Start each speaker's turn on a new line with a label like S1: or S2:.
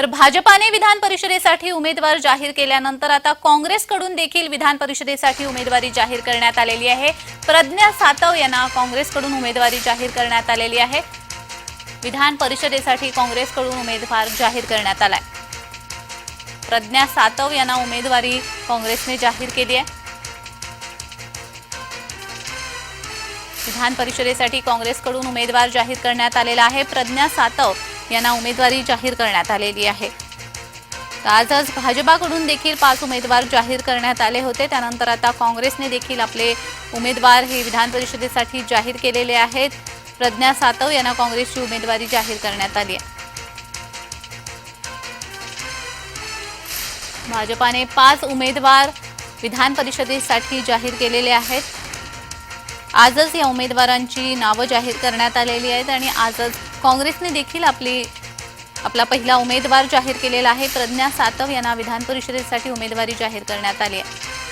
S1: तर भाजपाने विधान परिषदेसाठी उमेदवार जाहीर केल्यानंतर आता काँग्रेसकडून देखील विधान परिषदेसाठी उमेदवारी जाहीर करण्यात आलेली आहे. प्रज्ञा सातव यांना काँग्रेसकडून उमेदवारी जाहीर करण्यात आलेली आहे. विधान परिषदेसाठी काँग्रेसकडून उमेदवार जाहीर करण्यात आलाय. प्रज्ञा सातव यांना उमेदवारी काँग्रेसने जाहीर केली आहे. विधान परिषदेसाठी काँग्रेसकडून उमेदवार जाहीर करण्यात आलेला आहे. प्रज्ञा सातव यांना उमेदवारी जाहीर करण्यात आलेली आहे. आजच भाजपाकडून देखील पाच उमेदवार जाहीर करण्यात आले होते. त्यानंतर आता काँग्रेसने देखील आपले उमेदवार हे विधान परिषदेसाठी जाहीर केलेले आहेत. प्रज्ञा सातव यांना काँग्रेसची उमेदवारी जाहीर करण्यात आली आहे. भाजपाने पाच उमेदवार विधान परिषदेसाठी जाहीर केलेले आहेत. आजच या उमेदवारांची नावं जाहीर करण्यात आलेली आहेत आणि आजच काँग्रेसने देखील आपली आपला पहिला उमेदवार जाहीर केलेला आहे. प्रज्ञा सातव यांना विधान परिषदेसाठी उमेदवारी जाहीर करण्यात आली आहे.